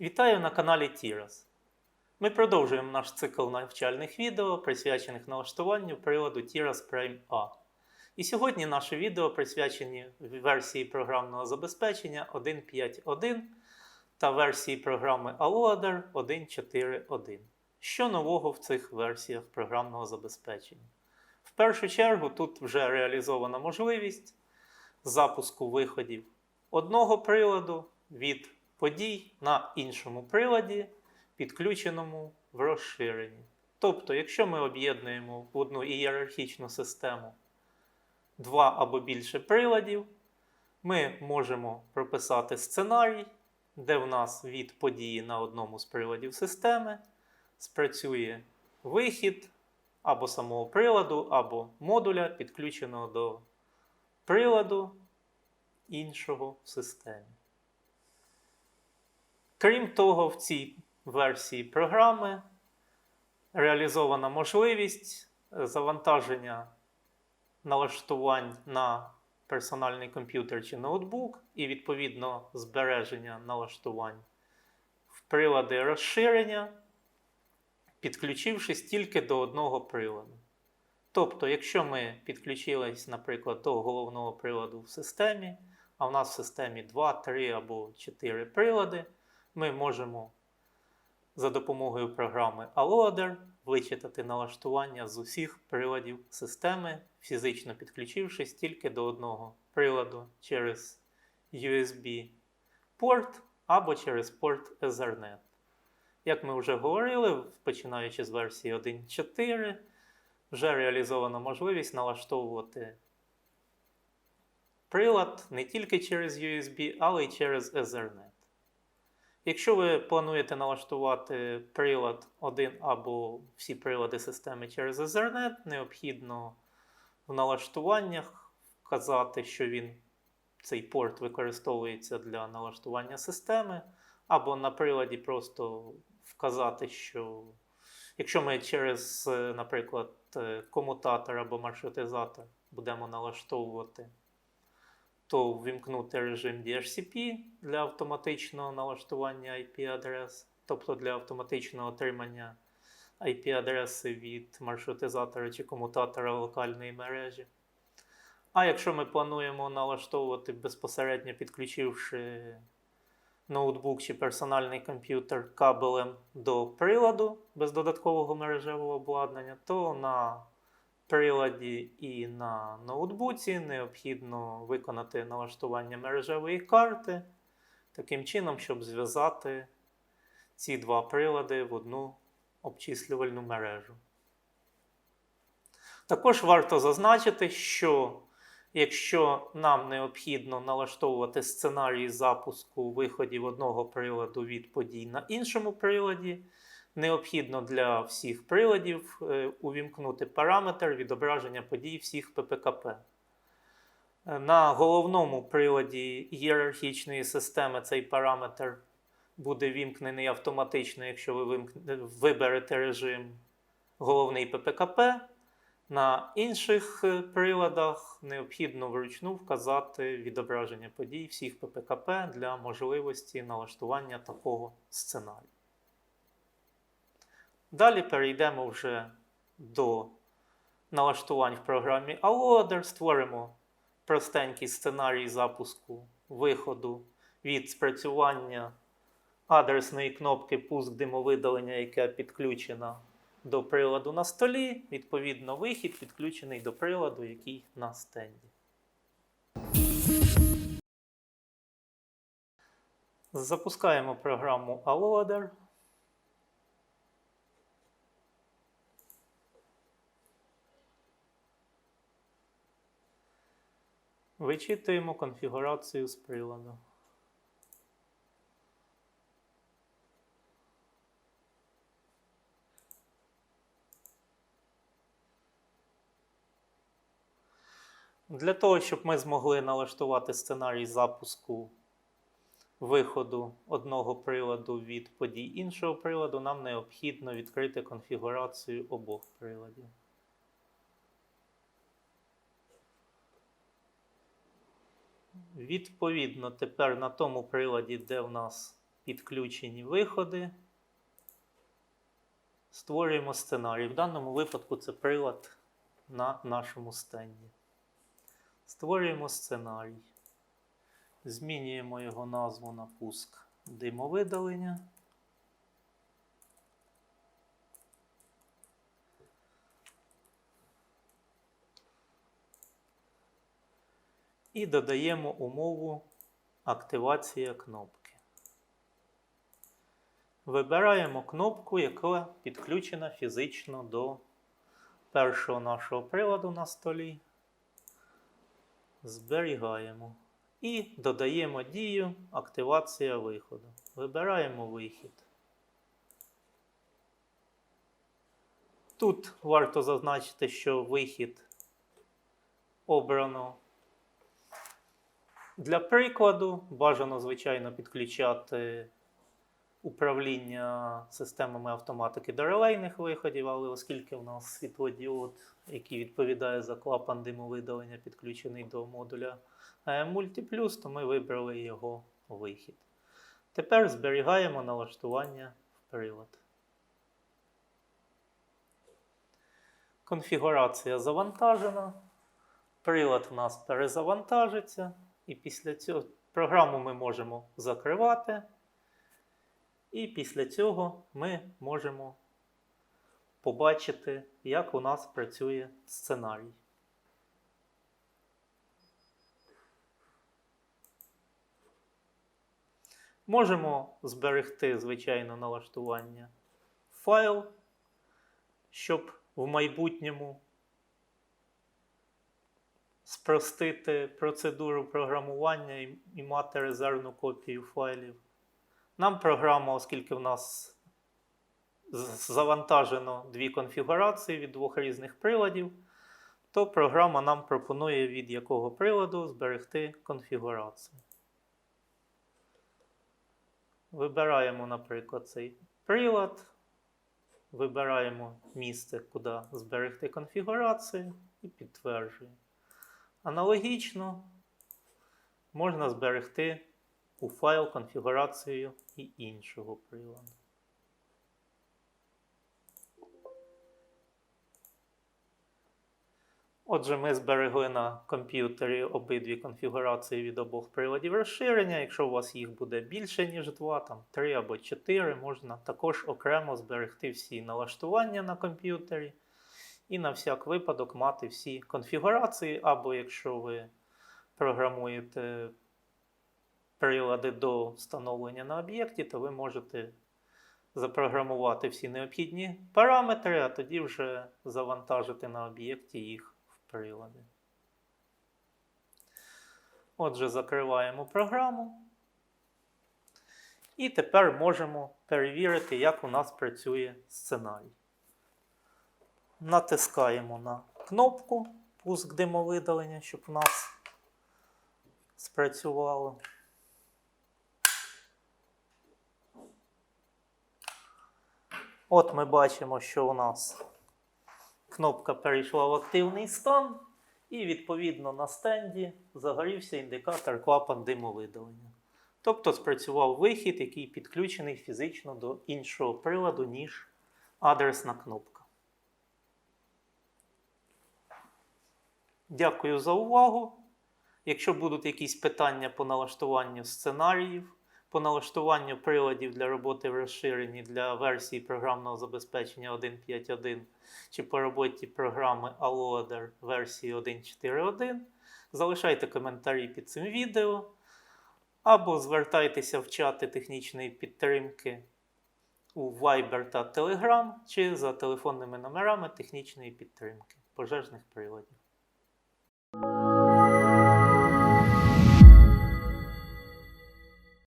Вітаю на каналі Тірас. Ми продовжуємо наш цикл навчальних відео, присвячених налаштуванню приладу Tiras Prime A. І сьогодні наше відео присвячені версії програмного забезпечення 1.5.1 та версії програми Aloader 1.4.1. Що нового в цих версіях програмного забезпечення? В першу чергу тут вже реалізована можливість запуску виходів одного приладу від подій на іншому приладі, підключеному в розширенні. Тобто, якщо ми об'єднуємо в одну ієрархічну систему два або більше приладів, ми можемо прописати сценарій, де в нас від події на одному з приладів системи спрацює вихід або самого приладу, або модуля, підключеного до приладу іншого в системі. Крім того, в цій версії програми реалізована можливість завантаження налаштувань на персональний комп'ютер чи ноутбук і відповідно збереження налаштувань в прилади розширення, підключившись тільки до одного приладу. Тобто, якщо ми підключились, наприклад, до головного приладу в системі, а в нас в системі 2, 3 або 4 прилади, ми можемо за допомогою програми Alloader вичитати налаштування з усіх приладів системи, фізично підключившись тільки до одного приладу через USB-порт або через порт Ethernet. Як ми вже говорили, починаючи з версії 1.4, вже реалізована можливість налаштовувати прилад не тільки через USB, але й через Ethernet. Якщо ви плануєте налаштувати прилад один або всі прилади системи через Ethernet, необхідно в налаштуваннях вказати, що він, цей порт використовується для налаштування системи, або на приладі просто вказати, що якщо ми через, наприклад, комутатор або маршрутизатор будемо налаштовувати то ввімкнути режим DHCP для автоматичного налаштування IP-адрес, тобто для автоматичного отримання IP-адреси від маршрутизатора чи комутатора локальної мережі. А якщо ми плануємо налаштовувати безпосередньо підключивши ноутбук чи персональний комп'ютер кабелем до приладу без додаткового мережевого обладнання, то на приладі і на ноутбуці необхідно виконати налаштування мережевої карти таким чином, щоб зв'язати ці два прилади в одну обчислювальну мережу. Також варто зазначити, що якщо нам необхідно налаштовувати сценарій запуску виходів одного приладу від подій на іншому приладі, необхідно для всіх приладів е, увімкнути параметр відображення подій всіх ППКП. Е, На головному приладі ієрархічної системи цей параметр буде вімкнений автоматично, якщо ви виберете режим головний ППКП. На інших е, приладах необхідно вручну вказати відображення подій всіх ППКП для можливості налаштування такого сценарію. Далі перейдемо вже до налаштувань в програмі Alloader. Створимо простенький сценарій запуску виходу від спрацювання адресної кнопки пуск димовидалення, яка підключена до приладу на столі. Відповідно, вихід підключений до приладу, який на стенді. Запускаємо програму Alloader. Вичитуємо конфігурацію з приладу. Для того, щоб ми змогли налаштувати сценарій запуску виходу одного приладу від подій іншого приладу, нам необхідно відкрити конфігурацію обох приладів. Відповідно, тепер на тому приладі, де в нас підключені виходи. Створюємо сценарій. В даному випадку це прилад на нашому стенді. Створюємо сценарій. Змінюємо його назву на пуск димовидалення. І додаємо умову активація кнопки. Вибираємо кнопку, яка підключена фізично до першого нашого приладу на столі. Зберігаємо. І додаємо дію активація виходу. Вибираємо вихід. Тут варто зазначити, що вихід обрано для прикладу. Бажано, звичайно, підключати управління системами автоматики до релейних виходів, але оскільки в нас світлодіод, який відповідає за клапан димовидалення, підключений до модуля AM Multiplus, то ми вибрали його вихід. Тепер зберігаємо налаштування в прилад. Конфігурація завантажена. Прилад в нас перезавантажиться, і після цього програму ми можемо закривати. І після цього ми можемо побачити, як у нас працює сценарій. Можемо зберегти, звичайно, налаштування файл, щоб в майбутньому спростити процедуру програмування і, і мати резервну копію файлів. Нам програма, оскільки в нас завантажено дві конфігурації від двох різних приладів, то програма нам пропонує від якого приладу зберегти конфігурацію. Вибираємо, наприклад, цей прилад, вибираємо місце, куди зберегти конфігурацію і підтверджуємо. Аналогічно можна зберегти у файл конфігурацію і іншого приладу. Отже, ми зберегли на комп'ютері обидві конфігурації від обох приладів розширення. Якщо у вас їх буде більше, ніж два, там 3 або 4, можна також окремо зберегти всі налаштування на комп'ютері і на всяк випадок мати всі конфігурації, або якщо ви програмуєте прилади до встановлення на об'єкті, то ви можете запрограмувати всі необхідні параметри, а тоді вже завантажити на об'єкті їх в прилади. Отже, закриваємо програму. І тепер можемо перевірити, як у нас працює сценарій. Натискаємо на кнопку пуск димовидалення, щоб у нас спрацювало. От ми бачимо, що у нас кнопка перейшла в активний стан, і відповідно на стенді загорівся індикатор клапан димовидалення. Тобто спрацював вихід, який підключений фізично до іншого приладу, ніж адресна кнопка. Дякую за увагу. Якщо будуть якісь питання по налаштуванню сценаріїв, по налаштуванню приладів для роботи в розширенні для версії програмного забезпечення 1.5.1 чи по роботі програми Alloader версії 1.4.1, залишайте коментарі під цим відео або звертайтеся в чати технічної підтримки у Viber та Telegram чи за телефонними номерами технічної підтримки пожежних приладів.